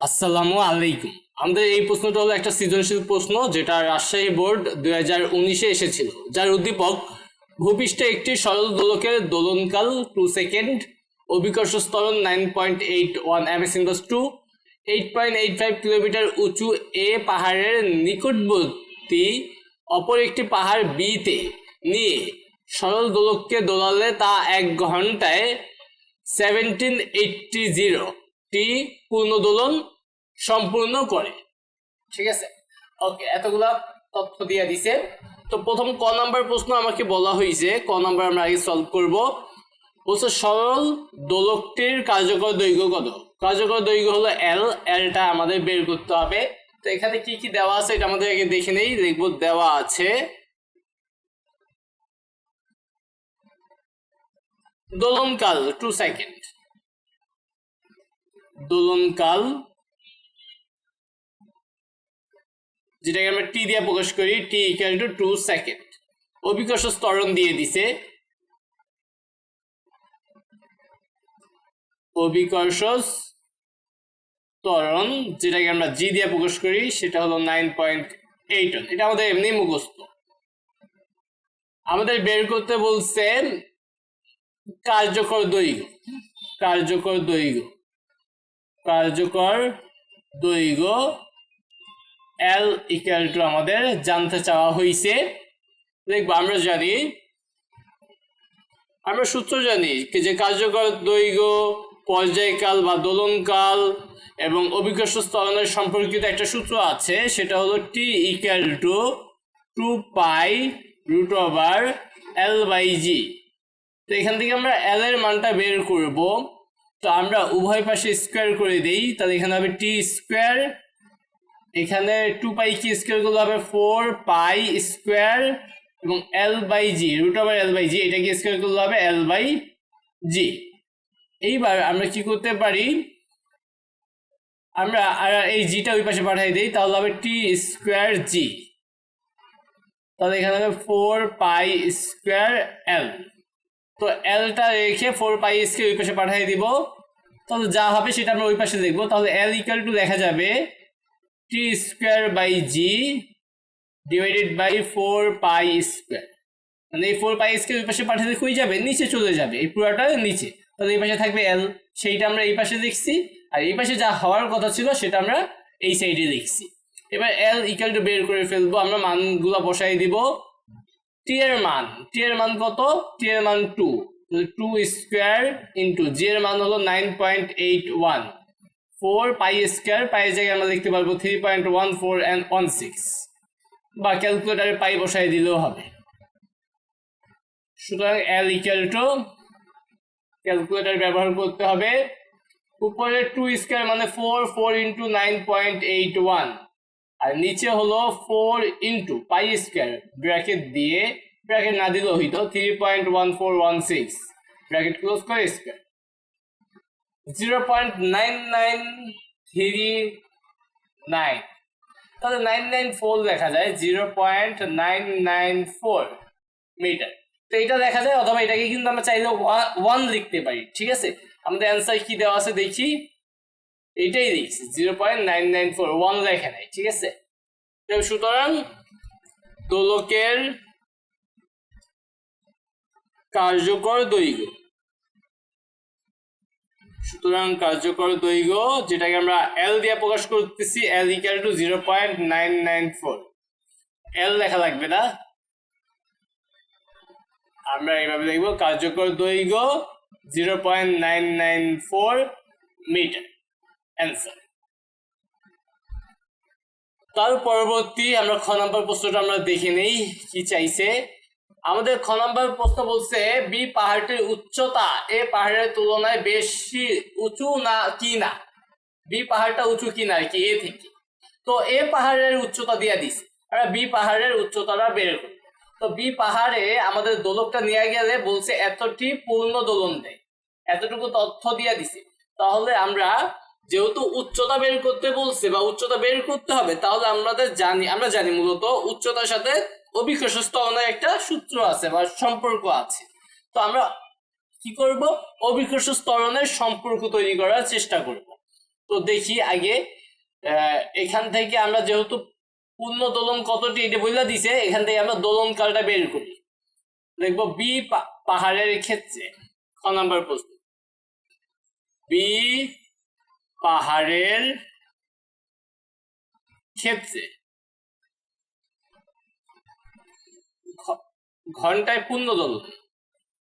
আসসালামু আলাইকুম। আমাদের এই প্রশ্নটা হলো একটা সৃজনশীল প্রশ্ন যেটা রাজশাহী বোর্ড দুই হাজার উনিশে এসেছিল, যার উদ্দীপক, ভূপৃষ্ঠে একটি সরল দোলকের দোলনকাল টু সেকেন্ড অভিকর্ষ স্তরণ nine point eight one M S inverse two eight point eight five kilometre উঁচু এ পাহাড়ের নিকটবর্তী অপর একটি পাহাড় বিতে নিয়ে সরল দোলককে দোলালে তা এক ঘন্টায় সেভেন্টিন এইটটি জিরো টি পূর্ণদোলন সম্পূর্ণ করে। ঠিক আছে? ওকে এতগুলা তথ্য দিয়ে দিছে। তো প্রথম ক নাম্বার প্রশ্ন আমাকে বলা হয়েছে। ক নাম্বার আমরা আগে সলভ করব। বলছে, সরল দোলকটির কার্যকর দৈর্ঘ্য কত? কার্যকর দৈর্ঘ্য হলো এল এলটা আমাদের বের করতে হবে। তো এখানে কি কি দেওয়া আছে এটা আমাদের আগে দেখে নেই। দেখব, দেওয়া আছে। দোলনকাল টু সেকেন্ড দোলনকাল, যেটাকে আমরা টি দিয়ে প্রকাশ করি, T equal to two second অভিকর্ষ স্তরণ দিয়ে দিছে। অভিকর্ষ ত্বরণ, যেটাকে আমরা জি দিয়ে প্রকাশ করি, সেটা হলো নাইন পয়েন্ট এইট এটা আমাদের এমনি মুখস্থ। আমাদের বের করতে বলছেন কার্যকর দৈর্ঘ্য। কার্যকর দৈর্ঘ্য। কার্যকর দৈর্ঘ্য এল ইকুয়াল টু আমাদের জানতে চাওয়া হয়েছে দেখব, আমরা জানি। আমরা সূত্র জানি যে কার্যকর দৈর্ঘ্য, পর্যায়কাল বা দোলনকাল এবং অভিকর্ষ স্তরণের সম্পর্কিত একটা সূত্র আছে, সেটা হলো T equal to two pi root over L by G তো এখান থেকে আমরা এল এর মানটা বের করব। তো আমরা উভয় পাশে স্কোয়ার করে দিই। তাহলে এখানে হবে টি স্কোয়ার এখানে টু পাই কি স্কোয়ারগুলো হবে ফোর পাই স্কোয়ার এবং L by G root over L by G এটাকে স্কোয়ার করলে হবে এল বাই জি এইবার আমরা কি করতে পারি? আমরা আর এই জিটা ওই পাশে পাঠিয়ে দিই, তাহলে হবে টি স্কোয়ার জি তাহলে এখানে হবে ফোর পাই স্কোয়ার এল তো এলটা রেখে ফোর পাই স্কোয়ার ওই পাশে পাঠিয়ে দিব। তাহলে যা হবে সেটা আমরা ওই পাশে দেখব। তাহলে এল ইকুয়াল টু দেখা যাবে T square by G divided by four pi square মানে এই ফোর পাই স্কোয়ার ওই পাশে পাঠাতে কই যাবে? নিচে চলে যাবে। এই পুরোটা নিচে। তাহলে এই পাশে থাকবে এল সেইটা আমরা এই পাশে দেখছি। আর এই পাশে যা হওয়ার কথা ছিল সেটা আমরা এই সাইডে দেখছি। এবার এল ইকুয়াল টু বের করে ফেলব। আমরা মানগুলো বসাই দিব। টি এর মান। টি এর মান কত? টি এর মান two two square into G এর মান হলো nine point eight one four pi square পাইয়ের জায়গায় আমরা লিখতে পারব three point one four and one six বা ক্যালকুলেটারে পাই বসাই দিলেও হবে। সুতরাং এল ইকুয়াল টু ক্যালকুলেটার ব্যবহার করতে হবে। উপরে টু স্কোয়ার মানে four four into nine point eight one আর নিচে হলো four into pi square bracket দিয়ে ব্র্যাকেট না দিলেও হইতো three point one four one six bracket close করে square zero point nine nine three nine তাহলে নাইন নাইন ফোর দেখা যায় zero point nine nine four metre তো এটা দেখা যায়, অথবা এটাকে কিন্তু আমরা চাইলে ওয়ান লিখতে পারি, ঠিক আছে? আমাদের অ্যান্সার কি দেওয়া আছে দেখি? এটাই দেখছি zero point nine nine four one লেখা নাই, ঠিক আছে? সুতরাং দোলকের কার্যকর দৈর্ঘ্য। সুতরাং কার্যকর দৈর্ঘ্য, যেটাকে আমরা এল দিয়ে প্রকাশ করতেছি L equal to zero point nine nine four L লেখা লাগবে না। আমরা এইভাবে লিখব, কার্যকর দৈর্ঘ্য zero point nine nine four metre answer তার পরবর্তী আমরা খ নম্বর প্রশ্নটা আমরা দেখে নেই, কি চাইছে? আমাদের খ নম্বর প্রশ্ন বলছে, বি পাহাড়টির উচ্চতা এ পাহাড়ের তুলনায় বেশি উঁচু না কি না? বি পাহাড়টা উঁচু কি না কি? এ থেকে। তো এ পাহাড়ের উচ্চতা দিয়ে দিছে। আমরা বি পাহাড়ের উচ্চতাটা বের করি। তো বি পাহাড়ে আমাদের দোলকটা নিয়ে গেলে বলছে, এতটি পূর্ণ দোলন দেয় এতটুকু তথ্য দিয়ে দিছে। তাহলে আমরা যেহেতু উচ্চতা বের করতে বলছে বা উচ্চতা বের করতে হবে, তাহলে আমাদের জানি, আমরা জানি মূলত উচ্চতার সাথে অভিকর্ষ স্তরণের একটা সূত্র আছে বা সম্পর্ক আছে। তো আমরা কি করব? অভিকর্ষ স্তরণের সম্পর্ক তৈরি করার চেষ্টা করব। তো দেখি আগে এখান থেকে আমরা যেহেতু পূর্ণ দোলন কতটি এটা বইলা দিছে, এখান থেকে আমরা দোলন কালটা বের করি। দেখব বি পাহাড়ের ক্ষেত্রে খ নাম্বার প্রশ্ন। বি পাহাড়ের ক্ষেত্রে ঘন্টায় পূর্ণ দোলন।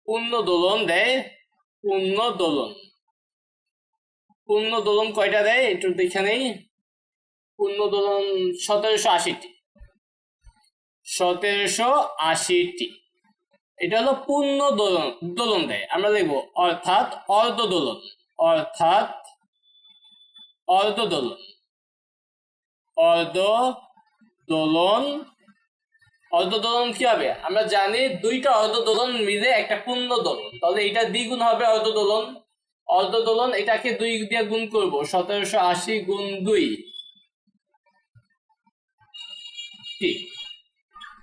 পূর্ণ দোলন দেয়, পূর্ণ দোলন। পূর্ণ দোলন কয়টা দেয়? একটু দেখে নেই পূর্ণ দোলন সতেরোশো আশিটি। সতেরোশো আশিটি। এটা হলো পূর্ণ দোলন দোলন দেয়। আমরা লিখব অর্থাৎ অর্ধ দোলন। অর্থাৎ অর্ধ দোলন। অর্ধ দোলন অর্ধ দোলন কি হবে? আমরা জানি দুইটা অর্ধ দোলন মিলে একটা পূর্ণ দোলন তাহলে এটা দ্বিগুণ হবে অর্ধ দোলন অর্ধ দোলন এটাকে দুই দিয়ে গুণ করব। সতেরোশো আশি গুণ দুই।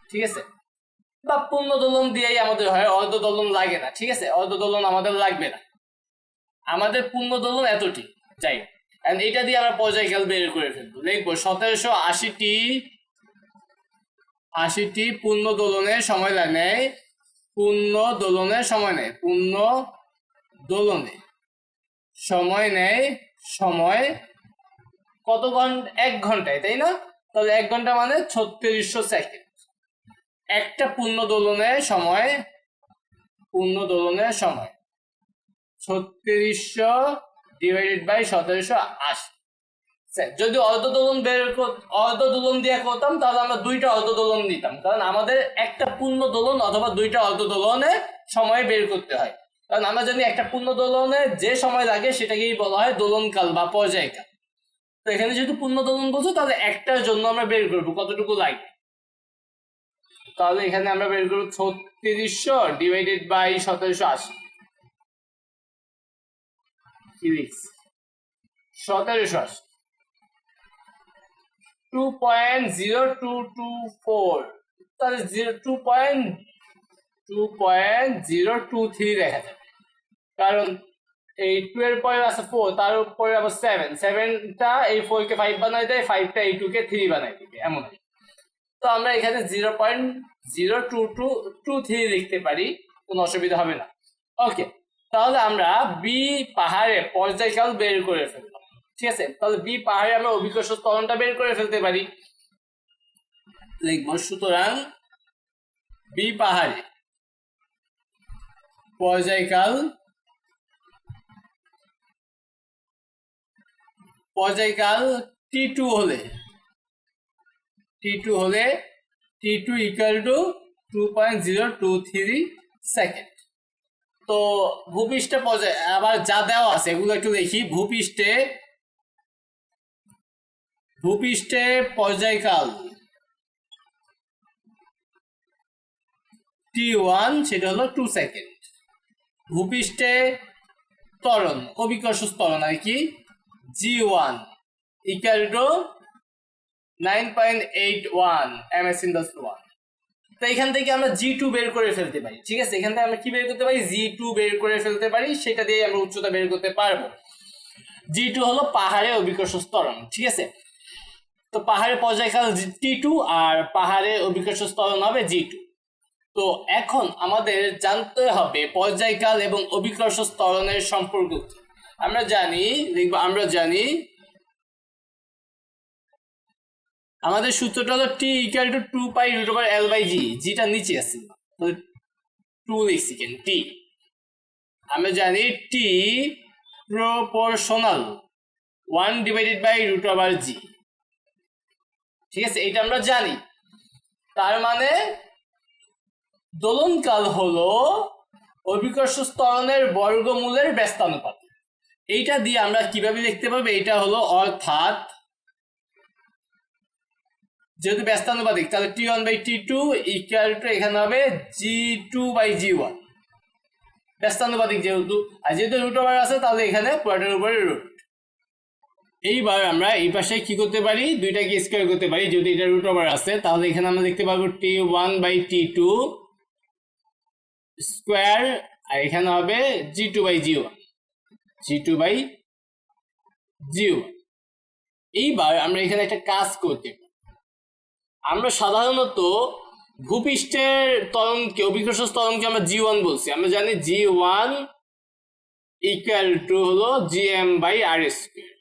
ঠিক। আছে? বা পূর্ণ দোলন দিয়েই আমাদের হয় অর্ধ দোলন লাগে না। ঠিক আছে? অর্ধ দোলন আমাদের লাগবে না। আমাদের পূর্ণ দোলন এতটি। যাই এটা দিয়ে আমরা পর্যায়কাল বের করে ফেলব। লিখব সতেরোশো আশিটি আশিটি পূর্ণ দোলনের সময় নেয় পূর্ণ দোলনের সময় নেয় পূর্ণ দোলনে সময় নেয় সময় কত ঘণ্টা এক ঘন্টায়, তাই না? তাহলে এক ঘণ্টা মানে ছত্রিশশো সেকেন্ড। একটা পূর্ণ দোলনের সময়, পূর্ণ দোলনের সময়। ছত্রিশশো ডিভাইডেড বাই সতেরোশো আশি। যদি অর্ধ দোলন বের কর- অর্ধ দোলন দিয়ে করতাম, তাহলে আমরা দুইটা অর্ধ দোলন দিতাম। কারণ আমাদের একটা পূর্ণ দোলন অথবা দুইটা অর্ধ দোলনে সময় বের করতে হয়। কারণ আমরা জানি একটা পূর্ণ দোলনে যে সময় লাগে, সেটাকেই বলা হয় দোলনকাল বা পর্যায়কাল। তো এখানে যেহেতু পূর্ণ দোলন বলছো, তাহলে একটার জন্য আমরা বের করব, কতটুকু লাগে? তাহলে এখানে আমরা বের করব ছত্রিশশো ডিভাইডেড বাই সতেরোশো আশি। সতেরোশো আশি। Two point zero two two four তাহলে zero two point two point zero two three দেখা যাবে কারণ এই টু এর আছে ফোর তার উপরে আবার সেভেন সেভেনটা এই ফোর কে ফাইভ বানাই দেয় ফাইভটা এই টু কে থ্রি বানাই দিবে এমন। তো আমরা এখানে zero point zero two two two three লিখতে পারি কোনো অসুবিধা হবে না ওকে তাহলে আমরা বি পাহাড়ে পর্যায়কাল বের করে ফেললাম ঠিক আছে? তাহলে বি পাহাড়ে আমরা অভিকর্ষ স্তরণটা বের করে ফেলতে পারি। লিখব, সুতরাং বি পাহাড়ে পর্যায়কাল পর্যায়কাল টি টু হলে টি টু হলে T two equal to two point zero two three second তো ভূপৃষ্ঠে পর্যায়, আবার যা দেওয়া আছে, এগুলো একটু দেখি। ভূপৃষ্ঠে ভূপৃষ্ঠে পর্যায়কাল টি ওয়ান সেটা হলো টু সেকেন্ড ভূপৃষ্ঠে ত্বরণ, অভিকর্ষ ত্বরণ আর কি? G one equal to nine point eight one M S inverse one তো এখান থেকে আমরা জি টু বের করে ফেলতে পারি, ঠিক আছে? এখান থেকে আমরা কি বের করতে পারি? জি টু বের করে ফেলতে পারি, সেটা দিয়ে আমরা উচ্চতা বের করতে পারব। জি টু হলো পাহাড়ে অভিকর্ষ স্তরণ ঠিক আছে? তো পাহাড়ে পর্যায়কাল টি টু আর পাহাড়ে অভিকর্ষ স্তরণ হবে জি টু তো এখন আমাদের জানতে হবে পর্যায়কাল এবং অভিকর্ষ স্তরণের সম্পর্ক আমরা জানি দেখব আমরা জানি, আমাদের সূত্রটা হলো T equal to two pi root over L by G জিটা নিচে আছে। টু লিখছি কেন টি আমরা জানি T proportional one divided by root over G ঠিক আছে, এটা আমরা জানি। তার মানে দোলনকাল হলো অভিকর্ষ স্তরণের বর্গমূলের ব্যস্তানুপাত। এইটা দিয়ে আমরা কীভাবে লিখতে পারব? এটা হলো অর্থাৎ যেহেতু ব্যস্তানুপাতিক, তাহলে T one by T two equal to এখানে হবে G two by G one ব্যস্তানুপাতিক যেহেতু, আর যেহেতু রুট ওভার আছে, তাহলে এখানে পুরোটার উপরে রুট এইবার আমরা এই পাশে কি করতে পারি? দুইটাকে স্কোয়ার করতে পারি। যদি এটা রুট ওভার আছে তাহলে এখানে আমরা দেখতে পারব T one by T two square আর এখানে হবে G two by G one G two by G one এইবার আমরা এখানে একটা কাজ করতে পারি। আমরা সাধারণত ভূপৃষ্ঠের তরঙ্গকে অভিকর্ষ তরঙ্গকে আমরা জি ওয়ান বলছি। আমরা জানি জি ওয়ান ইকুয়াল টু হলো G M by R square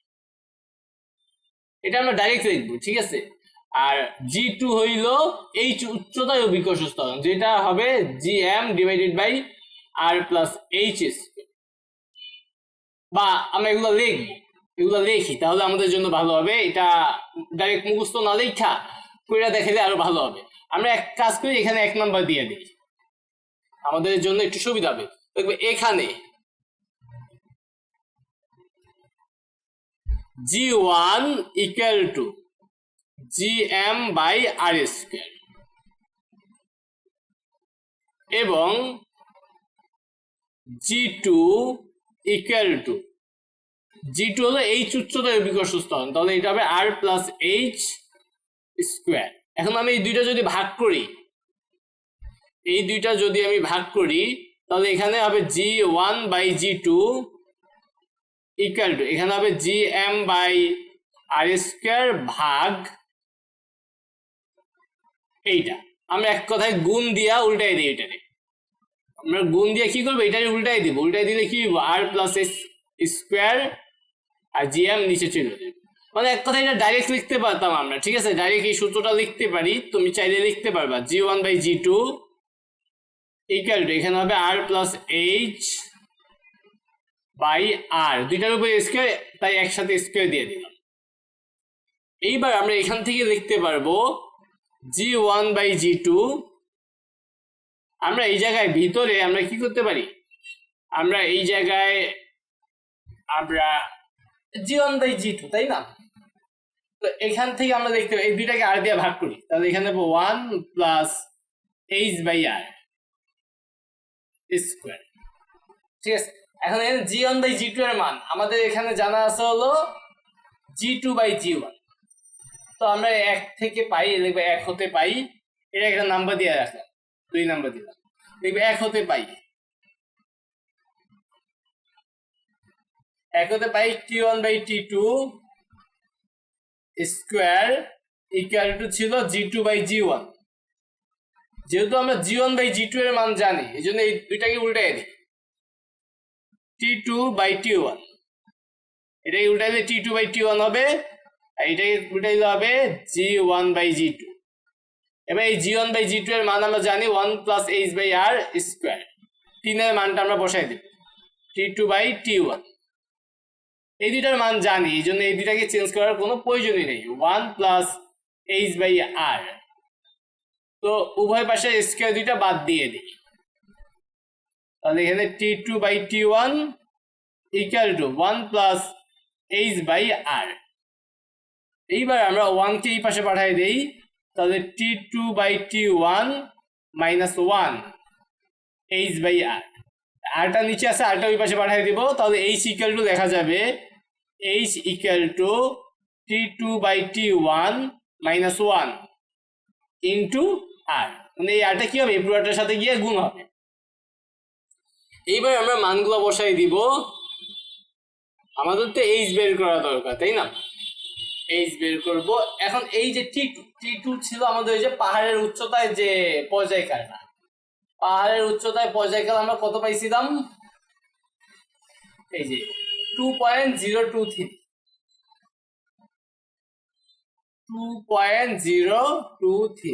এটা আমরা ডাইরেক্ট লিখব, ঠিক আছে? আর জি টু হইল এইচ উচ্চতায় অভিকর্ষ ত্বরণ যেটা হবে G M divided by R plus H square বা আমরা এগুলো লিখব, এগুলো লিখি, তাহলে আমাদের জন্য ভালো হবে, এটা ডাইরেক্ট মুখস্থ না লেখা, কইরা দেখালে আরও ভালো হবে। আমরা এক কাজ করি, এখানে এক নাম্বার দিয়ে দিই। আমাদের জন্য একটু সুবিধা হবে। দেখবে এখানে G one equal to G M by R square এবং G two equal to G two হলো এইচ উচ্চতার অভিকর্ষ স্তরণ তাহলে এটা হবে আর প্লাস এইচ স্কোয়ার এখন আমি এই দুইটা যদি ভাগ করি, এই দুইটা যদি আমি ভাগ করি, তাহলে এখানে হবে G one by G two equal to এখানে হবে G M by R square ভাগ এইটা। আমরা এক কথায় গুণ দিয়া উল্টাই দিই এটারে আমরা গুণ দিয়ে কি করব? এটারে উল্টাই দিব। উল্টাই দিলে কি আর প্লাস এস স্কোয়ার আর জি এম নিচে চলে যাবে। মানে এক কথা এটা ডাইরেক্ট লিখতে পারতাম আমরা, ঠিক আছে? ডাইরেক্ট এই সূত্রটা লিখতে পারি, তুমি চাইলে লিখতে পারবা। G one by G two equal to এখানে হবে R plus H by R. দুইটার উপরে স্কোয়ার তাই একসাথে স্কোয়ার দিয়ে দিলাম। এইবার আমরা এখান থেকে লিখতে পারব G one by G two আমরা এই জায়গায় ভিতরে আমরা কি করতে পারি? আমরা এই জায়গায় আমরা G one by G two তাই না? তো এখান থেকে আমরা দেখতে এই দুইটাকে আর দিয়ে ভাগ করি। তাহলে এখানে one plus H by R square ঠিক আছে? এখন এখানে G one by G two এর মান। আমাদের এখানে জানা আছে হলো G two by G one তো আমরা এক থেকে পাই, দেখবে এক হতে পাই। এটা একটা নাম্বার দিয়ে রাখলাম। দুই নাম্বার দিলাম। দেখবে এক হতে পাই। এক হতে পাই T one by T two square equal to ছিল G two by G one যেহেতু আমরা G one by G two এর মান জানি, এই জন্য এই দুইটাকে উল্টাই দিই। T two by T one এটাকে উল্টাইলে T two by T one হবে, আর এটাকে উল্টাইলে হবে G one by G two এবার এই G one by G two এর মান আমরা জানি one plus H by R square তিনের মানটা আমরা বসাই দেব। T two by T one এই দুইটার মান জানি, এই জন্য এই দুইটাকে চেঞ্জ করার কোনো প্রয়োজনই নেই। One plus H by R তো উভয় পাশে স্কোয়ার দুইটা বাদ দিয়ে দিই। তাহলে এখানে T two by T one equal to one plus H by R এইবার আমরা ওয়ানকে এই পাশে পাঠাই দেই, তাহলে T two by T one minus one H by R আরটা নিচে আছে আরটা ওই পাশে পাঠিয়ে দিব, তাহলে এইচ ইকুয়াল টু দেখা যাবে H equal to T two by T one minus one into R মানে এই আরটা কি হবে? এই পুরোটার সাথে গিয়ে গুণ হবে। এইবার আমরা মানগুলো বসাই দিব। আমাদের তো এইচ বের করা দরকার, তাই না? এইচ বের করব। এখন এই যে টি টু টি ছিল আমাদের ওই যে পাহাড়ের উচ্চতায় যে পর্যায়কালটা। পাহাড়ের উচ্চতায় পর্যায়কাল আমরা কত পাইছিলাম এই যে two point zero two three two point zero two three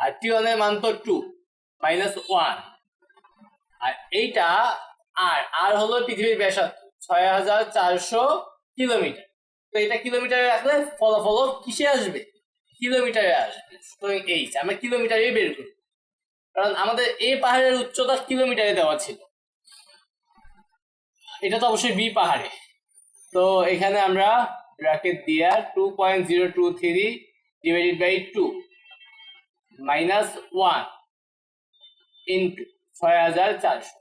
আর টি ওয়ানের মান তো টু মাইনাস ওয়ান আর এইটা আর আর হলো পৃথিবীর ব্যাসার্ধ ছয় হাজার চারশো কিলোমিটার। তো এটা কিলোমিটারে রাখলে ফলাফল কিসে আসবে? কিলোমিটারে আসবে। সুতরাং এইচ আমরা কিলোমিটারে বের করি। কারণ আমাদের এই পাহাড়ের উচ্চতা কিলোমিটারে দেওয়া ছিল। এটা তো অবশ্যই বি পাহাড়ে। তো এখানে আমরা ব্র্যাকেট দিয়া two point zero two three divided by two minus one into ছয় হাজার চারশো।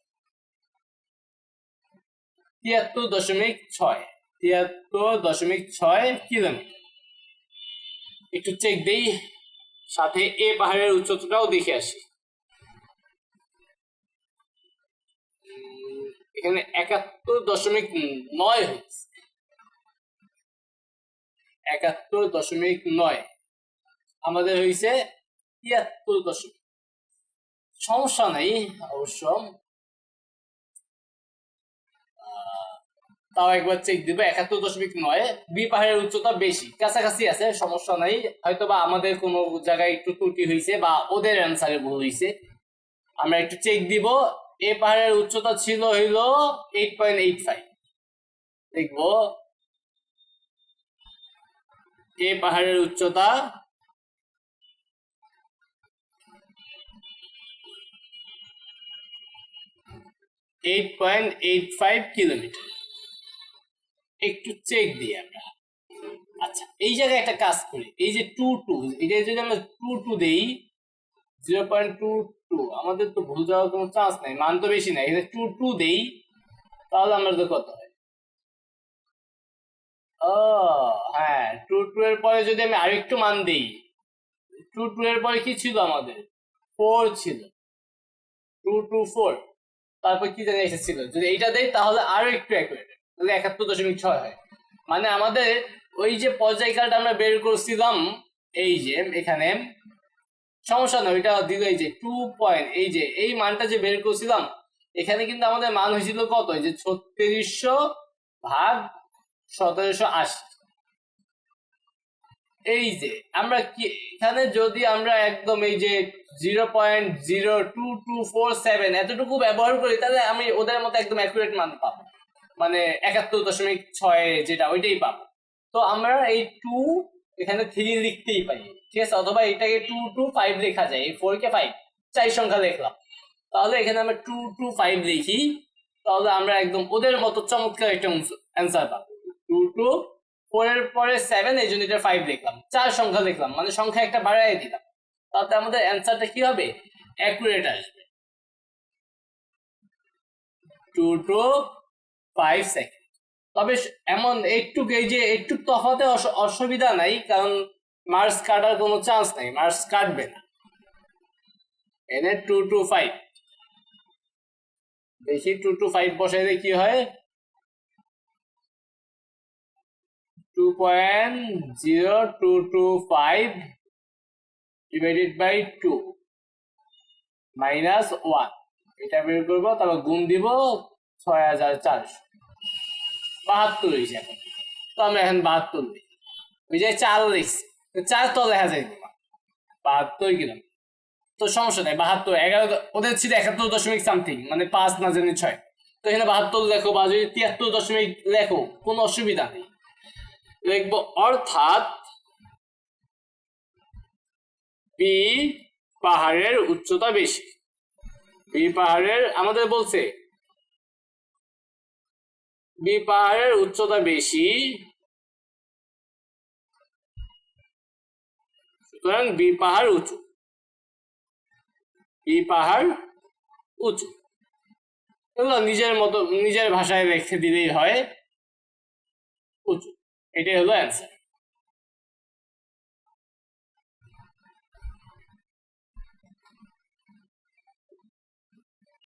তিয়াত্তর দশমিক ছয়, তিয়াত্তর দশমিক ছয় কিলোমিটার। একটু চেক দেই, সাথে এ পাহাড়ের উচ্চতাটাও দেখে আসি। এখানে একাত্তর দশমিক নয় হচ্ছে। একাত্তর দশমিক নয়। আমাদের হয়েছে তিয়াত্তর দশমিক সমস্যা নাই, অবশ্য। তাও একবার চেক দিব, একাত্তর দশমিক নয়, বি পাহাড়ের উচ্চতা বেশি। কাছাকাছি আছে, সমস্যা নাই। হয়তো বা আমাদের কোনো জায়গায় একটু ত্রুটি হয়েছে বা ওদের অ্যান্সারে ভুল হয়েছে। আমরা একটু চেক দিব। এ পাহাড়ের উচ্চতা ছিল হইল এইট পয়েন্ট এইট ফাইভ দেখব। এ পাহাড়ের উচ্চতা eight point eight five kilometre একটু চেক দিই আমরা। আচ্ছা এই জায়গায় একটা কাজ করি। এই যে টু টু এটা যদি আমরা টু টু দেই জিরো পয়েন্ট টু টু আমাদের তো ভুল যাওয়ার কোনো চান্স নাই, মান তো বেশি নাই। টু টু দেই, তাহলে আমাদের কত হয়। ও হ্যাঁ টু টু এর পরে যদি আমি আরেকটু মান দিই টু টু এর পরে কি ছিল আমাদের? ফোর ছিল। টু টু ফোর তারপর কি জানি এসেছিল? যদি এইটা দেয়, তাহলে আরও একটু অ্যাকুরেট একাত্তর দশমিক ছয় হয়। মানে আমাদের ওই যে পর্যায়কালটা আমরা বের করছিলাম, এই যে এখানে, সমস্যা নয় ওইটা দিল এই যে টু পয়েন্ট এই যে এই মানটা যে বের করছিলাম, এখানে কিন্তু আমাদের মান হয়েছিল কত? এই যে ছত্রিশশো ভাগ সতেরোশো আশি। এই যে, আমরা কি, এখানে যদি আমরা একদম এই যে zero point zero two two four seven এতটুকু ব্যবহার করি, তাহলে আমি ওদের মতো একদম অ্যাকুরেট মান পাবো। মানে একাত্তর দশমিক ছয় যেটা, ওইটাই পাবো। তো আমরা এই টু এখানে থ্রি লিখতেই পারি। ঠিক আছে? অথবা এটাকে টু টু ফাইভ লেখা যায়। এই ফোর কে ফাইভ চার সংখ্যা লিখলাম তাহলে এখানে আমরা টু টু ফাইভ লিখি। তাহলে আমরা একদম ওদের মতো চমৎকার একটা অ্যান্সার পাবো। টু টু ফোর এর পরে সেভেন এই জন্য এটা ফাইভ লিখলাম চার সংখ্যা লিখলাম মানে সংখ্যা একটা বাড়াই দিলাম। তাতে আমাদের অ্যান্সারটা কি হবে? অ্যাকুরেট আসবে। টু টু ফাইভ সেকেন্ড তবে এমন একটু এই যে একটু তফাতে অস- অসুবিধা নাই, কারণ মার্কস কাটার কোনো চান্স নাই মার্কস কাটবে না। এনে টু টু ফাইভ দেখি টু টু ফাইভ বসাইলে কি হয়? Two point zero two two five divided by two minus one এটা বের করব, তারপর গুণ দিব ছয় হাজার চারশো। বাহাত্তর হয়েছে এখন তো আমরা এখন বাহাত্তর লিখি ওই যে চার লিখছি চার তো লেখা যায় বাহাত্তর কিরম তো সমস্যা নেই, বাহাত্তর। এগারো ওদের ছিল একাত্তর দশমিক সামথিং মানে পাঁচ না জানি ছয়। তো এখানে বাহাত্তর লেখো, বা যদি তিয়াত্তর দশমিক লেখো, কোনো অসুবিধা নেই। লিখব অর্থাৎ বি পাহাড়ের উচ্চতা বেশি। বি পাহাড়ের, আমাদের বলছে বি পাহাড়ের উচ্চতা বেশি। সুতরাং বি পাহাড় উঁচু। বি পাহাড় উঁচু। এগুলো নিজের মতো, নিজের ভাষায় রেখে দিলেই হয়। উঁচু এটাই হলো অ্যান্সার